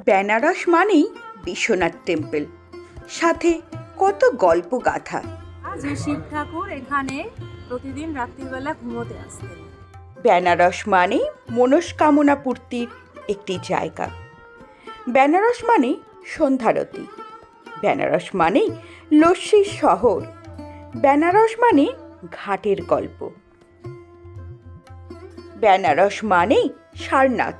বেনারস মানেই বিশ্বনাথ টেম্পল। সাথে কত গল্প গাথা। যে শিব ঠাকুর এখানে প্রতিদিন রাত্রিবেলা ঘুমোতে আসতেন। বেনারস মানে মনস্কামনা পূর্তির একটি জায়গা। বেনারস মানে সন্ধ্যারতি বেনারস মানে লস্যির শহর। বেনারস মানে ঘাটের গল্প। বেনারস মানে সারনাথ।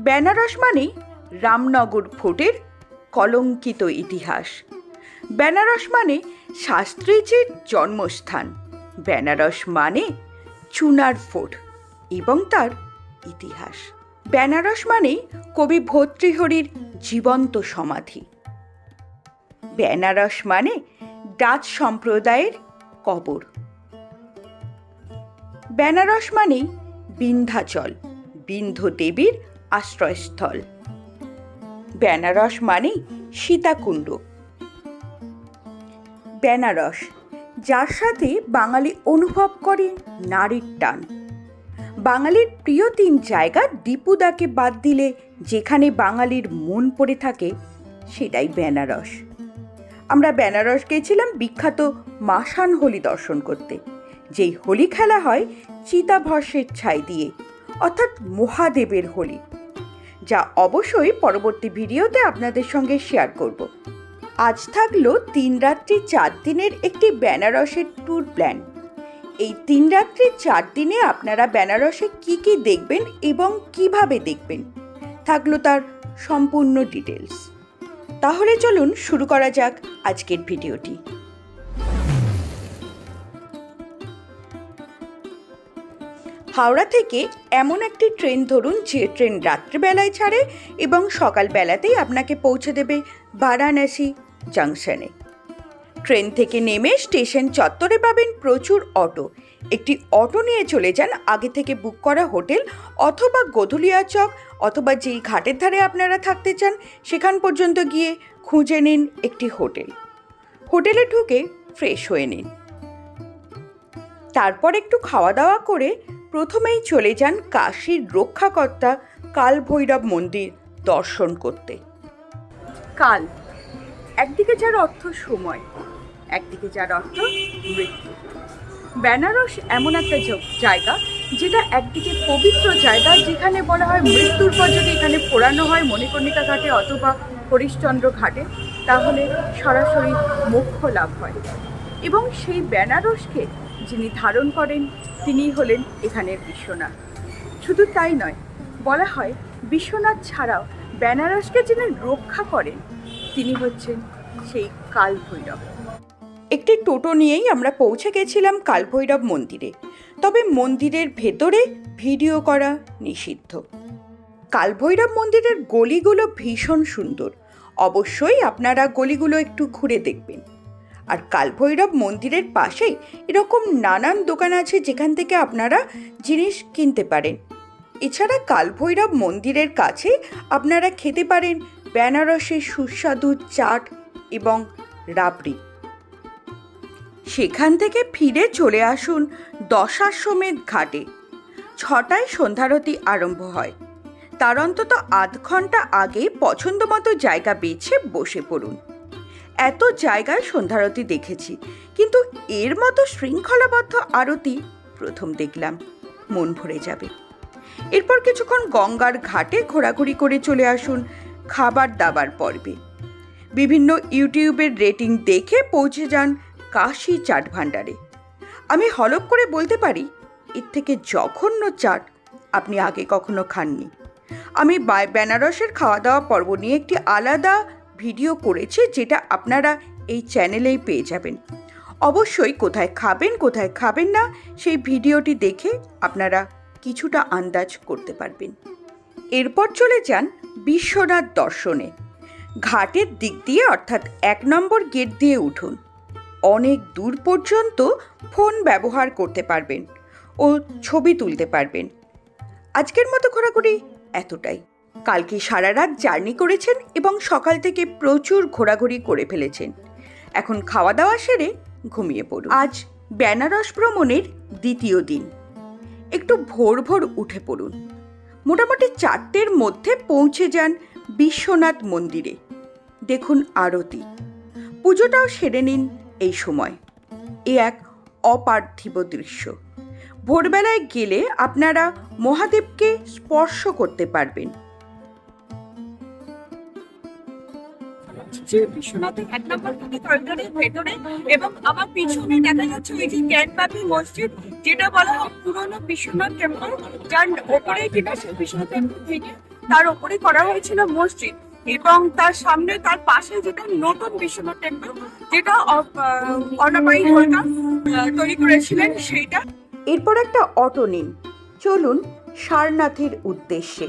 বেনারস মানে রামনগর ফোর্টের কলঙ্কিত ইতিহাস। বেনারস মানে শাস্ত্রীজির জন্মস্থান। বেনারস মানে চুনার ফোর্ট এবং তার ইতিহাস। বেনারস মানে কবি ভর্তৃহরির জীবন্ত সমাধি। বেনারস মানে ডাচ সম্প্রদায়ের কবর। বেনারস মানেই বিন্ধ্যাচল, বিন্ধ্য দেবীর আশ্রয়স্থল। বেনারস মানেই সীতাকুণ্ড। বেনারস, যার সাথে বাঙালি অনুভব করে নারীর টান। বাঙালির প্রিয় তিন জায়গা দীপুদাকে বাদ দিলে যেখানে বাঙালির মন পড়ে থাকে সেটাই বেনারস। আমরা বেনারস গেছিলাম বিখ্যাত মাসান হোলি দর্শন করতে। যেই হোলি খেলা হয় চিতাভস্যের ছাই দিয়ে, অর্থাৎ মহাদেবের হোলি। যা অবশ্যই পরবর্তী ভিডিওতে আপনাদের সঙ্গে শেয়ার করব। আজ থাকল তিন রাত্রি চার দিনের একটি বেনারসের ট্যুর প্ল্যান। এই তিন রাত্রি চার দিনে আপনারা বেনারসে কি কি দেখবেন এবং কীভাবে দেখবেন? থাকল তার সম্পূর্ণ ডিটেলস তাহলে চলুন শুরু করা যাক আজকের ভিডিওটি। হাওড়া থেকে এমন একটি ট্রেন ধরুন যে ট্রেন রাত্রিবেলায় ছাড়ে এবং সকালবেলাতেই আপনাকে পৌঁছে দেবে বারাণসী জাংশনে। ট্রেন থেকে নেমে স্টেশন চত্বরে পাবেন প্রচুর অটো। একটি অটো নিয়ে চলে যান আগে থেকে বুক করা হোটেল অথবা গধুলিয়া চক অথবা যেই ঘাটের ধারে আপনারা থাকতে চান, সেখান পর্যন্ত গিয়ে খুঁজে নিন একটি হোটেল। হোটেলে ঢুকে ফ্রেশ হয়ে নিন। তারপর একটু খাওয়া দাওয়া করে প্রথমেই চলে যান কাশীর রক্ষাকর্তা কাল ভৈরব মন্দির দর্শন করতে। কাল, একদিকে যার অর্থ সময়, একদিকে যার অর্থ মৃত্যু। বেনারস এমন একটা জায়গা যেটা একদিকে পবিত্র জায়গা যেখানে বলা হয় মৃত্যুর পর যদি এখানে পোড়ানো হয় মণিকর্ণিকা ঘাটে অথবা হরিশ্চন্দ্র ঘাটে, তাহলে সরাসরি মোক্ষ লাভ হয়। এবং সেই বেনারসকে যিনি ধারণ করেন, তিনিই হলেন এখানের বিশ্বনাথ। শুধু তাই নয়, বলা হয় বিশ্বনাথ ছাড়াও বেনারসকে যিনি রক্ষা করেন, তিনি হচ্ছেন সেই কাল ভৈরব একটি টোটো নিয়েই আমরা পৌঁছে গেছিলাম কালভৈরব মন্দিরে। তবে মন্দিরের ভেতরে ভিডিও করা নিষিদ্ধ। কালভৈরব মন্দিরের গলিগুলো ভীষণ সুন্দর। অবশ্যই আপনারা গলিগুলো একটু ঘুরে দেখবেন। আর কালভৈরব মন্দিরের পাশেই এরকম নানান দোকান আছে যেখান থেকে আপনারা জিনিস কিনতে পারেন। এছাড়া কালভৈরব মন্দিরের কাছে আপনারা খেতে পারেন বেনারসের সুস্বাদু চাট এবং রাবড়ি। সেখান থেকে ফিরে চলে আসুন দশাশ্বমেধ ঘাটে। ছটায় সন্ধ্যারতি আরম্ভ হয়। তার অন্তত আধ ঘণ্টা আগে পছন্দ মতো জায়গা বেছে বসে পড়ুন। এত জায়গায় সন্ধ্যারতি দেখেছি, কিন্তু এর মতো শৃঙ্খলাবদ্ধ আরতি প্রথম দেখলাম, মন ভরে যাবে। এরপর কিছুক্ষণ গঙ্গার ঘাটে ঘোরাঘুরি করে চলে আসুন খাবার দাবার পর্বে। বিভিন্ন ইউটিউবের রেটিং দেখে পৌঁছে যান কাশি চাট ভাণ্ডারে। আমি হলপ করে বলতে পারি, এর থেকে জঘন্য চাট আপনি আগে কখনো খাননি। আমি বা- বেনারসের খাওয়া দাওয়া পর্ব নিয়ে একটি আলাদা ভিডিও করেছি যেটা আপনারা এই চ্যানেলেই পেয়ে যাবেন। অবশ্যই কোথায় খাবেন কোথায় খাবেন না, সেই ভিডিওটি দেখে আপনারা কিছুটা আন্দাজ করতে পারবেন। এরপর চলে যান বিশ্বনাথ দর্শনে। ঘাটের দিক দিয়ে অর্থাৎ এক নম্বর গেট দিয়ে উঠুন। অনেক দূর পর্যন্ত ফোন ব্যবহার করতে পারবেন ও ছবি তুলতে পারবেন। আজকের মতো ঘোরাঘুরি এতটাই। কালকে সারা রাত জার্নি করেছেন এবং সকাল থেকে প্রচুর ঘোরাঘুরি করে ফেলেছেন। এখন খাওয়া দাওয়া সেরে ঘুমিয়ে পড়ুন। আজ বেনারস ভ্রমণের দ্বিতীয় দিন। একটু ভোর ভোর উঠে পড়ুন। মোটামুটি চারটের মধ্যে পৌঁছে যান বিশ্বনাথ মন্দিরে। দেখুন আরতি। পুজোটাও সেরে নিন এই সময়। এ এক অপার্থিব দৃশ্য। ভোরবেলায় গেলে আপনারা মহাদেবকে স্পর্শ করতে পারবেন। এবং আমার পিছনে দেখা যাচ্ছে ওই যে মসজিদ, যেটা বলা হয় পুরনো বিশ্বনাথ টেম্পল, যার বিশ্বনাথ তার ওপরে করা হয়েছিল মসজিদ এবং তার সামনে তার পাশে যেটা নতুন বিশ্বনাথ টেম্পল, যেটা হোলকার তৈরি করেছিলেন সেইটা। এরপর একটা অটো নিন। চলুন সারনাথের উদ্দেশ্যে।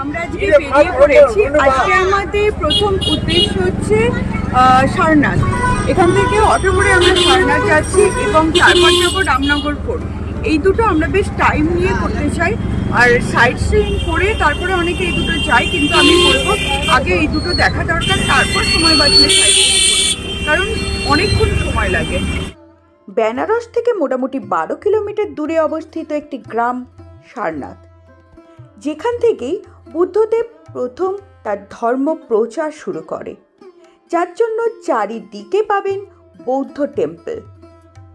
আমরা আজকে বেরিয়ে পড়েছি। আজকে আমাদের প্রথম উদ্দেশ্য হচ্ছে সারনাথ। এখান থেকে অটো করে আমরা সারনাথ যাচ্ছি এবং তারপর যাব রামনগর ফোর্ট। এই দুটো আমরা বেশ টাইম নিয়ে করতে চাই। আর সাইড সিইং করে তারপরে অনেকে এই দুটো যায় কিন্তু আমি বলব আগে এই দুটো দেখা দরকার তারপর সময় বাঁচলে সাইড কারণ অনেকক্ষণ সময় লাগে। বেনারস থেকে মোটামুটি বারো কিলোমিটার দূরে অবস্থিত একটি গ্রাম সারনাথ। যেখান থেকেই বুদ্ধদেব প্রথম তার ধর্ম প্রচার শুরু করে। যার জন্য চারিদিকে পাবেন বৌদ্ধ টেম্পল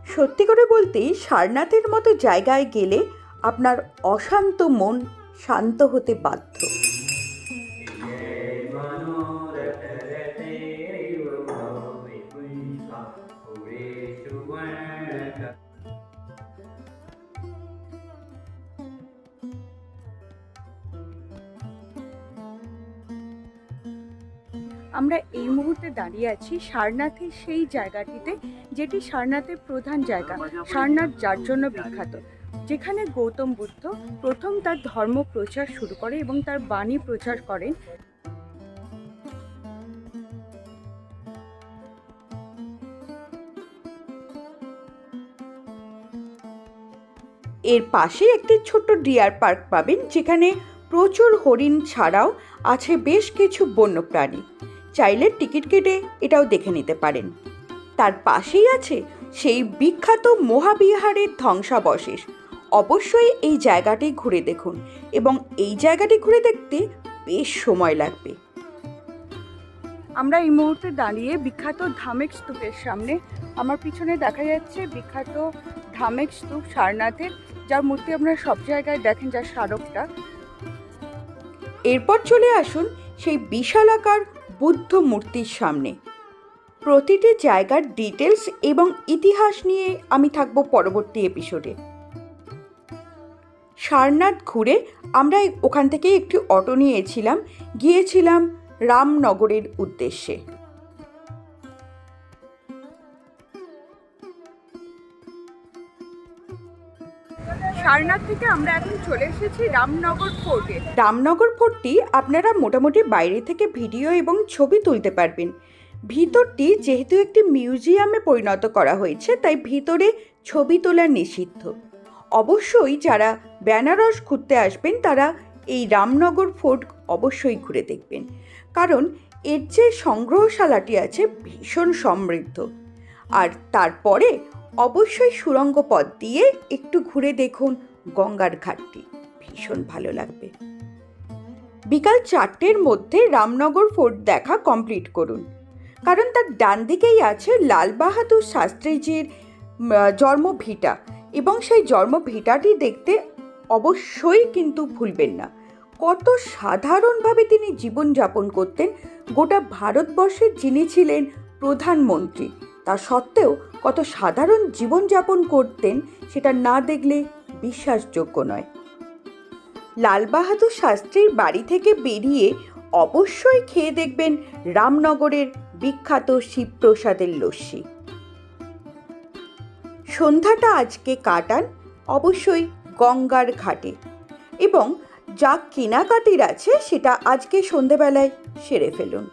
সত্যি করে বলতে সারনাথের মতো জায়গায় গেলে আপনার অশান্ত মন শান্ত হতে বাধ্য। আমরা এই মুহূর্তে দাঁড়িয়ে আছি সারনাথের সেই জায়গাটিতে, যেটি সারনাথের প্রধান জায়গা। সারনাথ যার জন্য বিখ্যাত, যেখানে গৌতম বুদ্ধ প্রথম তার ধর্ম প্রচার শুরু করে এবং তার বাণী প্রচার করেন। এর পাশে একটি ছোট্ট ডিয়ার পার্ক পাবেন, যেখানে প্রচুর হরিণ ছাড়াও আছে বেশ কিছু বন্যপ্রাণী। চাইলে টিকিট কেটে এটাও দেখে নিতে পারেন। তার পাশেই আছে সেই বিখ্যাত মহাবিহারের ধ্বংসাবশেষ। অবশ্যই এই জায়গাটি ঘুরে দেখুন এবং এই জায়গাটি ঘুরে দেখতে বেশ সময় লাগবে। আমরা এই মুহূর্তে দাঁড়িয়ে বিখ্যাত ধামেক স্তূপের সামনে আমার পিছনে দেখা যাচ্ছে বিখ্যাত ধামেক স্তূপ সারনাথের যার মূর্তি আপনারা সব জায়গায় দেখেন যার স্মারকটা। এরপর চলে আসুন সেই বিশালাকার বুদ্ধ মূর্তির সামনে। প্রতিটি জায়গার ডিটেলস এবং ইতিহাস নিয়ে আমি থাকব পরবর্তী এপিসোডে সারনাথ ঘুরে আমরা ওখান থেকে একটি অটো নিয়েছিলাম, গিয়েছিলাম রামনগরের উদ্দেশ্যে। সারনাথ থেকে আমরা এখন চলে এসেছি রামনগর ফোর্টে। রামনগর ফোর্টটি আপনারা মোটামুটি বাইরে থেকে ভিডিও এবং ছবি তুলতে পারবেন। ভিতরটি যেহেতু একটি মিউজিয়ামে পরিণত করা হয়েছে, তাই ভিতরে ছবি তোলা নিষিদ্ধ। অবশ্যই যারা বেনারস ঘুরতে আসবেন, তারা এই রামনগর ফোর্ট অবশ্যই ঘুরে দেখবেন। কারণ এর যে সংগ্রহশালাটি আছে, ভীষণ সমৃদ্ধ। আর তারপরে অবশ্যই সুরঙ্গ পথ দিয়ে একটু ঘুরে দেখুন গঙ্গার ঘাটটি। ভীষণ ভালো লাগবে। বিকাল চারটের মধ্যে রামনগর ফোর্ট দেখা কমপ্লিট করুন। কারণ তার ডান দিকেই আছে লাল বাহাদুর শাস্ত্রীজির জন্মভিটা এবং সেই জন্মভিটাটি দেখতে অবশ্যই কিন্তু ভুলবেন না। কত সাধারণভাবে তিনি জীবনযাপন করতেন, গোটা ভারতবর্ষের যিনি ছিলেন প্রধানমন্ত্রী। তা সত্ত্বেও কত সাধারণ জীবনযাপন করতেন সেটা না দেখলে বিশ্বাসযোগ্য নয়। লাল বাহাদুর শাস্ত্রীর বাড়ি থেকে বেরিয়ে অবশ্যই খেয়ে দেখবেন রামনগরের বিখ্যাত শিবপ্রসাদের লস্যি। সন্ধ্যাটা আজকে কাটান অবশ্যই গঙ্গার ঘাটে এবং যা কেনাকাটির আছে সেটা আজকে সন্ধেবেলায় সেরে ফেলুন।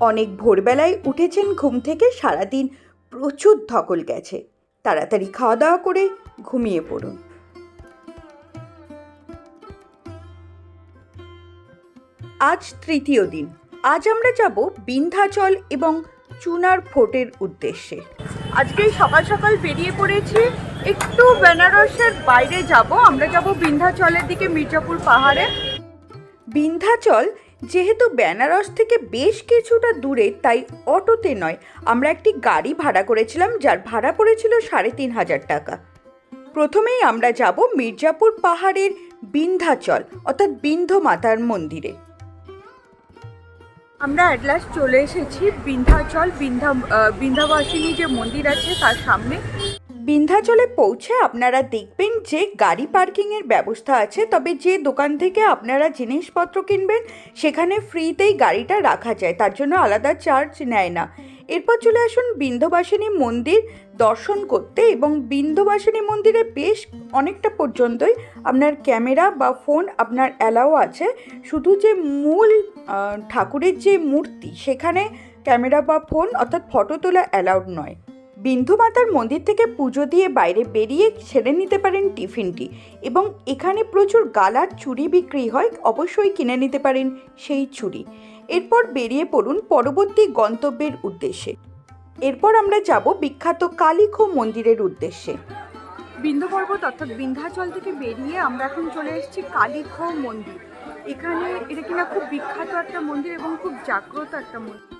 অনেক ভোরবেলায় উঠেছেন ঘুম থেকে সারাদিন প্রচুর ধকল গেছে। তাড়াতাড়ি খাওয়া দাওয়া করে ঘুমিয়ে পড়ুন। আজ তৃতীয় দিন। আজ আমরা যাব বিন্ধ্যাচল এবং চুনার ফোর্টের উদ্দেশ্যে। আজকে সকাল সকাল বেরিয়ে পড়েছি। একটু বেনারসের বাইরে যাব। আমরা যাব বিন্ধ্যাচলের দিকে মির্জাপুর পাহাড়ে। বিন্ধ্যাচল যেহেতু বেনারস থেকে বেশ কিছুটা দূরে তাই অটোতে নয়। আমরা একটি গাড়ি ভাড়া করেছিলাম যার ভাড়া পড়েছিল সাড়ে তিন হাজার টাকা। প্রথমেই আমরা যাব মির্জাপুর পাহাড়ের বিন্ধ্যাচল অর্থাৎ বিন্ধ্য মাতার মন্দিরে। আমরা অ্যাট লাস্ট চলে এসেছি বিন্ধ্যাচল বিন্ধ্যা আহ, বিন্ধ্যাবাসিনী যে মন্দির আছে তার সামনে। বিন্ধ্যাচলে পৌঁছে আপনারা দেখবেন যে গাড়ি পার্কিংয়ের ব্যবস্থা আছে, তবে যে দোকান থেকে আপনারা জিনিসপত্র কিনবেন, সেখানে ফ্রিতেই গাড়িটা রাখা যায়, তার জন্য আলাদা চার্জ নেয় না। এরপর চলে আসুন বিন্ধ্যবাসিনী মন্দির দর্শন করতে এবং বিন্ধ্যবাসিনী মন্দিরে বেশ অনেকটা পর্যন্তই আপনার ক্যামেরা বা ফোন আপনার অ্যালাও আছে। শুধু যে মূল ঠাকুরের যে মূর্তি, সেখানে ক্যামেরা বা ফোন অর্থাৎ ফটো তোলা অ্যালাউড নয়। বিন্ধু মাতার মন্দির থেকে পুজো দিয়ে বাইরে বেরিয়ে সেরে নিতে পারেন টিফিনটি এবং এখানে প্রচুর গালার চুড়ি বিক্রি হয়, অবশ্যই কিনে নিতে পারেন সেই চুড়ি এরপর বেরিয়ে পড়ুন পরবর্তী গন্তব্যের উদ্দেশ্যে। এরপর আমরা যাব বিখ্যাত কালিখো মন্দিরের উদ্দেশ্যে। বিন্ধ্য পর্বত অর্থাৎ বিন্ধ্যাচল থেকে বেরিয়ে আমরা এখন চলে এসেছি কালীখ মন্দির। এখানে এটা কিনা খুব বিখ্যাত একটা মন্দির এবং খুব জাগ্রত একটা মন্দির।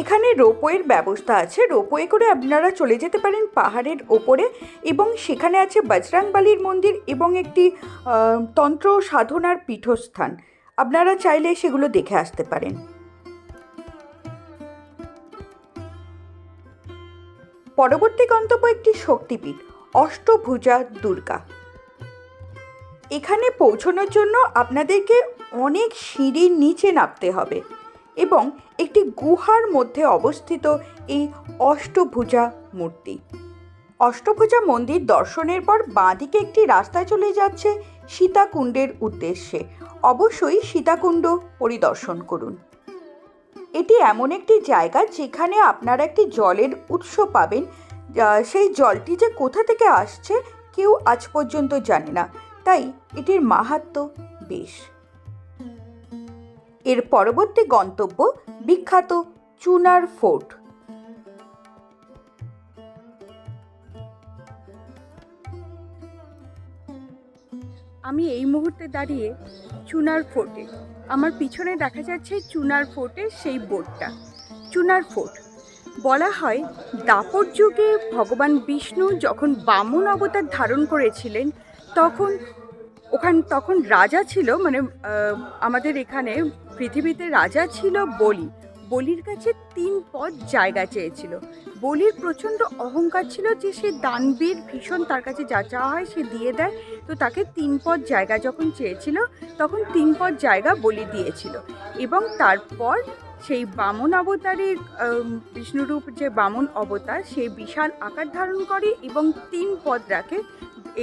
এখানে রোপওয়ের ব্যবস্থা আছে। রোপওয়ে করে আপনারা চলে যেতে পারেন পাহাড়ের ওপরে এবং সেখানে আছে বজরাংবালির মন্দির এবং একটি তন্ত্র সাধনার পীঠস্থান। আপনারা চাইলে সেগুলো দেখে আসতে পারেন। পরবর্তী গন্তব্য একটি শক্তিপীঠ, অষ্টভুজা দুর্গা। এখানে পৌঁছানোর জন্য আপনাদেরকে অনেক সিঁড়ির নিচে নামতে হবে। এবং একটি গুহার মধ্যে অবস্থিত এই অষ্টভুজা মূর্তি। অষ্টভুজা মন্দির দর্শনের পর বাঁদিকে একটি রাস্তা চলে যাচ্ছে সীতাকুণ্ডের উদ্দেশ্যে। অবশ্যই সীতাকুণ্ড পরিদর্শন করুন। এটি এমন একটি জায়গা যেখানে আপনারা একটি জলের উৎস পাবেন। সেই জলটি যে কোথা থেকে আসছে কেউ আজ পর্যন্ত জানে না। তাই এটির মাহাত্ম্য বেশ। এর পরবর্তী গন্তব্য বিখ্যাত চুনার ফোর্ট। আমি এই মুহূর্তে দাঁড়িয়ে চুনার ফোর্টে। আমার পিছনে দেখা যাচ্ছে চুনার ফোর্টের সেই বোর্ডটা চুনার ফোর্ট। বলা হয়, দাপর যুগে ভগবান বিষ্ণু যখন বামন অবতার ধারণ করেছিলেন, তখন ওখান তখন রাজা ছিল মানে আমাদের এখানে পৃথিবীতে রাজা ছিল বলি। বলির কাছে তিন পদ জায়গা চেয়েছিল। বলির প্রচণ্ড অহংকার ছিল যে সে দানবীর ভীষণ তার কাছে যা চাওয়া হয় সে দিয়ে দেয়। তো তাকে তিন পদ জায়গা যখন চেয়েছিল, তখন তিন পদ জায়গা বলি দিয়েছিল। এবং তারপর সেই বামন অবতারের বিষ্ণুরূপ যে বামন অবতার সে বিশাল আকার ধারণ করে এবং তিন পদ রাখে।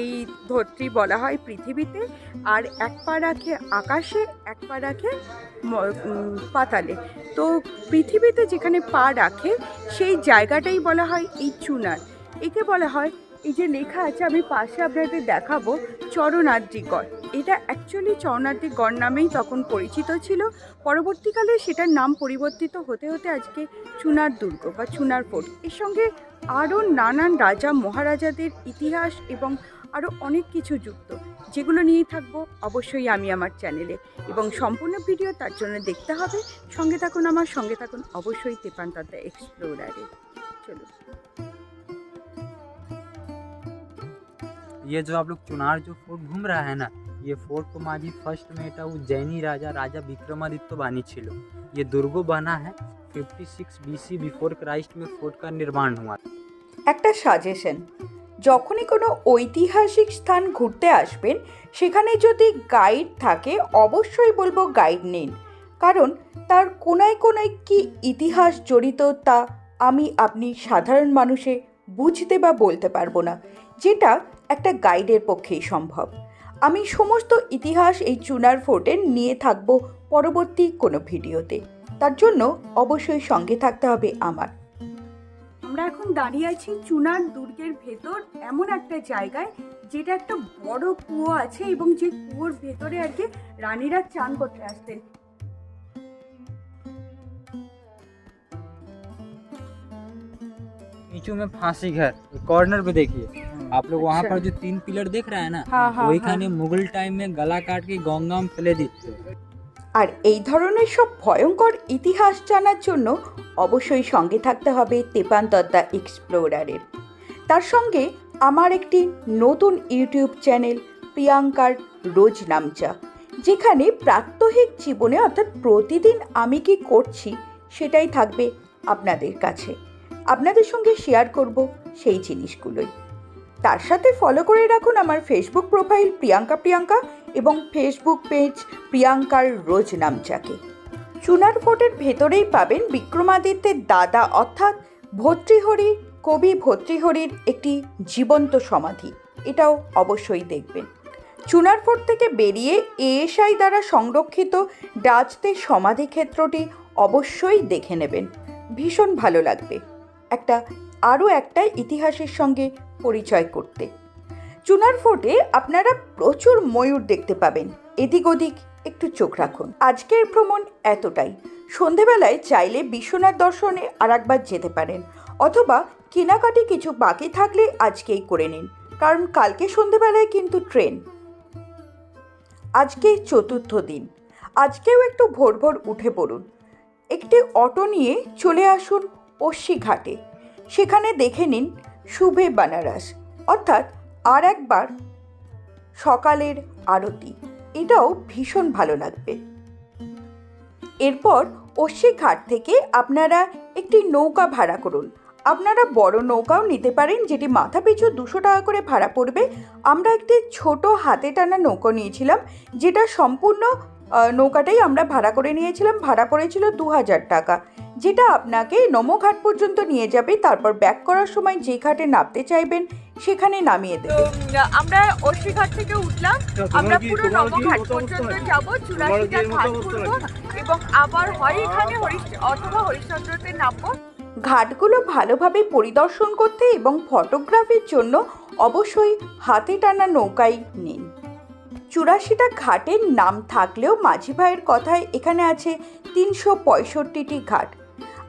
এই ধরত্রী বলা হয় পৃথিবীতে। আর এক পা রাখে আকাশে, এক পা রাখে পাতালে। তো পৃথিবীতে যেখানে পা রাখে, সেই জায়গাটাই বলা হয় এই চুনার। একে বলা হয় এই যে লেখা আছে, আমি পাশে আপনাদের দেখাবো চরণাদ্রিগড় এটা অ্যাকচুয়ালি চরণাদ্রিগড় নামেই তখন পরিচিত ছিল। পরবর্তীকালে সেটার নাম পরিবর্তিত হতে হতে আজকে চুনার দুর্গ বা চুনার ফোর্ট এর সঙ্গে আরও নানান রাজা মহারাজাদের ইতিহাস এবং আরও অনেক কিছু যুক্ত। যেগুলো নিয়ে থাকব অবশ্যই আমি আমার চ্যানেলে। এবং সম্পূর্ণ ভিডিও তার জন্য দেখতে হবে। সঙ্গে থাকুন আমার, সঙ্গে থাকুন অবশ্যই তেপান্তদ্দা এক্সপ্লোরারে চলুন। ये जो आप लोग चुनार जो फोर्ट घूम रहा है ना ये फोर्ट को माजी फर्स्ट में এটা উজ্জয়িনী রাজা রাজা বিক্রমাদিত্য বানিয়েছিল ये दुर्ग बना है 56 बीसी बिफोर क्राइस्ट में फोर्ट का निर्माण हुआ একটা সাজেশন যখনই কোনো ঐতিহাসিক স্থান ঘুরতে আসবেন সেখানে যদি গাইড থাকে অবশ্যই বলবো গাইড নিন কারণ তার কোনায় কোনায় কি ইতিহাস জড়িত তা আমি আপনি সাধারণ মানুষে বুঝতে বা বলতে পারবো না যেটা একটা গাইডের পক্ষেই সম্ভব আমি সমস্ত ইতিহাস এই চুনার ফোর্টের নিয়ে থাকবো পরবর্তী কোনো ভিডিওতে তার জন্য অবশ্যই সঙ্গে থাকতে হবে আমার আমরা এখন দাঁড়িয়ে আছি চুনার দুর্গের ভেতর এমন একটা জায়গায় যেটা একটা বড় কুয়ো আছে এবং যে কুয়োর ভেতরে আর কি রানীরা চান করতে আসতেন पीछू में फांसी घर कॉर्नर पे देखिए आप लोग वहाँ अच्छा। पर जो तीन पिलर देख रहे हैं ना हाँ हाँ वही हाँ। खाने मुगल टाइम में गला काट के गंगा में फैले दिते আর এই ধরনের সব ভয়ঙ্কর ইতিহাস জানার জন্য অবশ্যই সঙ্গে থাকতে হবে তেপান্তর দ্য এক্সপ্লোরারের তার সঙ্গে আমার একটি নতুন ইউটিউব চ্যানেল প্রিয়াঙ্কার রোজ নামচা যেখানে প্রাত্যহিক জীবনে অর্থাৎ প্রতিদিন আমি কি করছি সেটাই থাকবে আপনাদের কাছে আপনাদের সঙ্গে শেয়ার করব সেই জিনিসগুলোই তার সাথে ফলো করে রাখুন আমার ফেসবুক প্রোফাইল প্রিয়াঙ্কা প্রিয়াঙ্কা এবং ফেসবুক পেজ প্রিয়াঙ্কার রোজ নামচাকে চুনার ফোর্টের ভেতরেই পাবেন বিক্রমাদিত্যের দাদা অর্থাৎ ভর্তৃহরির কবি ভর্তৃহরির একটি জীবন্ত সমাধি। এটাও অবশ্যই দেখবেন। চুনার ফোর্ট থেকে বেরিয়ে এএসআই দ্বারা সংরক্ষিত ডাচদের সমাধি ক্ষেত্রটি অবশ্যই দেখে নেবেন। ভীষণ ভালো লাগবে। একটা, আরও একটা ইতিহাসের সঙ্গে পরিচয় করতে। চুনার ফোর্টে আপনারা প্রচুর ময়ূর দেখতে পাবেন। এদিক ওদিক একটু চোখ রাখুন। আজকের ভ্রমণ এতটাই। সন্ধেবেলায় চাইলে বিশ্বনাথ দর্শনে আর একবার যেতে পারেন। অথবা কেনাকাটি কিছু বাকি থাকলে আজকেই করে নিন। কারণ কালকে সন্ধেবেলায় কিন্তু ট্রেন। আজকে চতুর্থ দিন। আজকেও একটু ভোর ভোর উঠে পড়ুন। একটি অটো নিয়ে চলে আসুন অশ্বি ঘাটে সেখানে দেখে নিন শুভে বানারস, অর্থাৎ আর একবার সকালের আরতি। এটাও ভীষণ ভালো লাগবে। এরপর অশ্বি ঘাট থেকে আপনারা একটি নৌকা ভাড়া করুন। আপনারা বড় নৌকাও নিতে পারেন, যেটি মাথা পিছু দুশো টাকা করে ভাড়া পড়বে। আমরা একটি ছোট হাতে টানা নৌকো নিয়েছিলাম, যেটা সম্পূর্ণ নৌকাটাই আমরা ভাড়া করে নিয়েছিলাম। ভাড়া পড়েছিল দু হাজার টাকা। যেটা আপনাকে নমঘাট পর্যন্ত নিয়ে যাবে। তারপর ব্যাক করার সময় যে ঘাটে নামতে চাইবেন সেখানে নামিয়ে দেবে। আমরা অশ্বিঘাট থেকে উঠলাম। আমরা পুরো নবঘাট পর্যন্ত যাব। চুরাশিটা ঘাট ঘুরবো। এবং আবার হয় এখানে হরিশ অথবা হরিশ্চন্দ্রতে নামবো। ঘাটগুলো ভালোভাবে পরিদর্শন করতে এবং ফটোগ্রাফির জন্য অবশ্যই হাতে টানা নৌকাই নিন। চুরাশিটা ঘাটের নাম থাকলেও মাঝি ভাইয়ের কথায় এখানে আছে তিনশো পঁয়ষট্টিটি ঘাট।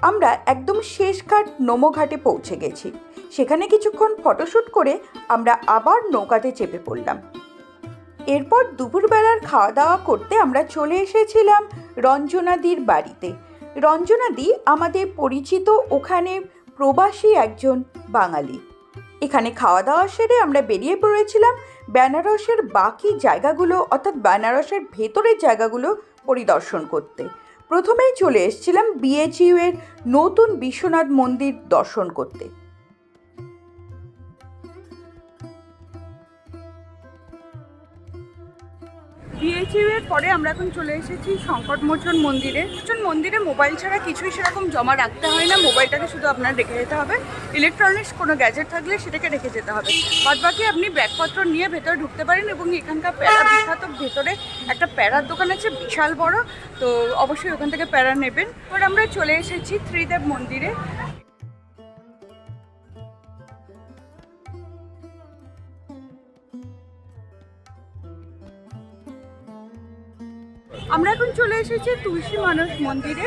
আমরা একদম শেষ ঘাট নোমো ঘাটে পৌঁছে গেছি। সেখানে কিছুক্ষণ ফটোশ্যুট করে আমরা আবার নৌকাতে চেপে পড়লাম। এরপর দুপুরবেলার খাওয়া দাওয়া করতে আমরা চলে এসেছিলাম রঞ্জনাদির বাড়িতে। রঞ্জনাদি আমাদের পরিচিত ওখানে প্রবাসী একজন বাঙালি। এখানে খাওয়া দাওয়া সেরে আমরা বেরিয়ে পড়েছিলাম বেনারসের বাকি জায়গাগুলো, অর্থাৎ বেনারসের ভেতরের জায়গাগুলো পরিদর্শন করতে। প্রথমেই চলে এসেছিলাম বিএচইউ এর নতুন বিশ্বনাথ মন্দির দর্শন করতে। বিএইচইউ এর পরে আমরা এখন চলে এসেছি সংকটমোচন মন্দিরে। মোচন মন্দিরে মোবাইল ছাড়া কিছুই সেরকম জমা রাখতে হয় না। মোবাইলটাকে শুধু আপনার রেখে যেতে হবে। ইলেকট্রনিক্স কোনো গ্যাজেট থাকলে সেটাকে রেখে যেতে হবে। বাদ বাকি আপনি ব্যাগপত্র নিয়ে ভেতরে ঢুকতে পারেন এবং এখানকার প্যারা বিখ্যাত ভেতরে একটা প্যারার দোকান আছে, বিশাল বড়। তো অবশ্যই ওখান থেকে প্যারা নেবেন। এবার আমরা চলে এসেছি ত্রিদেব মন্দিরে। এসেছি তুলসী মানস মন্দিরে।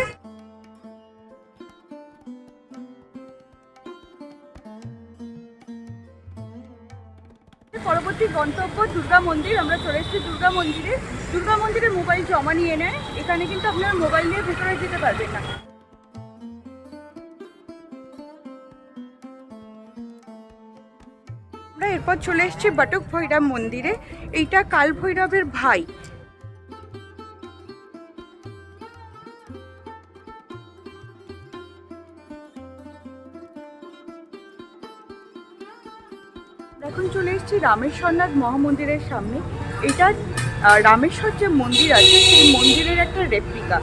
পরবর্তী গন্তব্য দুর্গা মন্দির। আমরা চলে এসেছি দুর্গা মন্দিরে। দুর্গা মন্দিরে মোবাইল জমা নিয়ে নেয়। এখানে কিন্তু আপনারা মোবাইল নিয়ে ভেতরে যেতে পারবেন না। এরপর চলে এসেছি বাটক ভৈরব মন্দিরে। এইটা কাল ভৈরবের ভাই। এসেছি রামেশ্বরনাথ মহামন্দিরের সামনে। এটা রামেশ্বর যে মন্দির আছে সেই মন্দিরের একটা রেপ্লিকা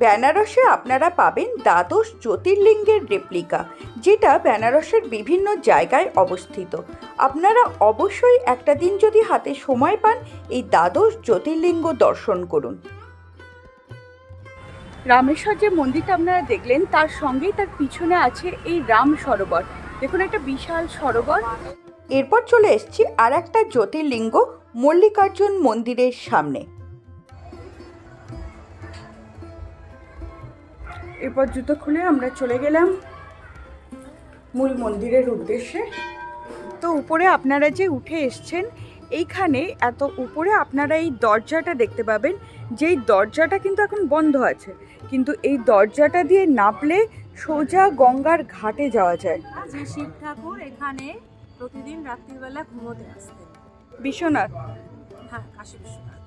বেনারসে আপনারা পাবেন দ্বাদশ জ্যোতির্লিঙ্গের রেপ্লিকা যেটা বেনারসের বিভিন্ন জায়গায় অবস্থিত। আপনারা অবশ্যই একটা দিন যদি হাতে সময় পান এই দ্বাদশ জ্যোতির্লিঙ্গ দর্শন করুন। রামেশ্বর যে মন্দিরটা আপনারা দেখলেন তার সঙ্গেই তার পিছনে আছে এই রাম সরোবর। দেখুন একটা বিশাল সরোবর। এরপর চলে এসছি আর একটা জ্যোতির্লিঙ্গ মল্লিকার্জুন মন্দিরের সামনে। এরপর জুতো খুলে আমরা চলে গেলাম মূল মন্দিরের উদ্দেশ্যে। তো উপরে আপনারা যে উঠে এসছেন, এইখানে এত উপরে আপনারা এই দরজাটা দেখতে পাবেন, যেই দরজাটা কিন্তু এখন বন্ধ আছে। কিন্তু এই দরজাটা দিয়ে নাপলে সোজা গঙ্গার ঘাটে যাওয়া যায়। শিব ঠাকুর এখানে প্রতিদিন রাত্রিবেলা ঘুমোতে আসতেন। বিশ্বনাথ? হ্যাঁ কাশী বিশ্বনাথ।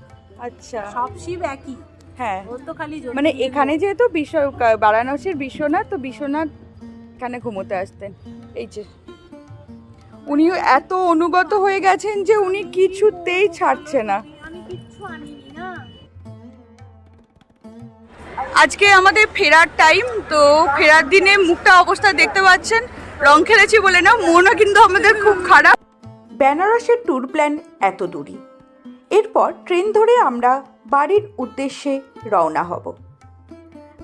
আচ্ছা। সব শিব একই। হ্যাঁ। ওর তো খালি মানে এখানে যেহেতু বিশ্ব বারাণসীর বিশ্বনাথ তো বিশ্বনাথ এখানে ঘুমোতে আসতেন। এই যে। উনিও এত অনুগত হয়ে গেছেন যে উনি কিছুতেই ছাড়ছে না। আজকে আমাদের ফেরার টাইম তো ফেরার দিনে মুখটা অবস্থা দেখতে পাচ্ছেন। রং খেলেছি বলে না মনও কিন্তু আমাদের খুব খারাপ। বেনারসের ট্যুর প্ল্যান এত দূরই। এরপর ট্রেন ধরে আমরা বাড়ির উদ্দেশ্যে রওনা হব।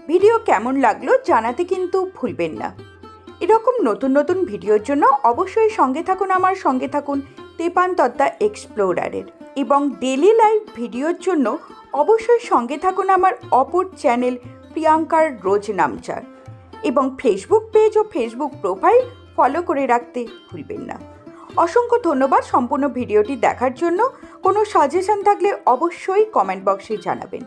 ভিডিও কেমন লাগল জানাতে কিন্তু ভুলবেন না। এরকম নতুন নতুন ভিডিওর জন্য অবশ্যই সঙ্গে থাকুন আমার সঙ্গে থাকুন তেপান তত্ত্বা এক্সপ্লোরারের এবং ডেলি লাইভ ভিডিওর জন্য অবশ্যই সঙ্গে থাকুন আমার অপর চ্যানেল প্রিয়াঙ্কার রোজ নামচার। এবং ফেসবুক পেজ ও ফেসবুক প্রোফাইল ফলো করে রাখতে ভুলবেন না। অসংখ্য ধন্যবাদ সম্পূর্ণ ভিডিওটি দেখার জন্য। কোনো সাজেশন থাকলে অবশ্যই কমেন্ট বক্সে জানাবেন।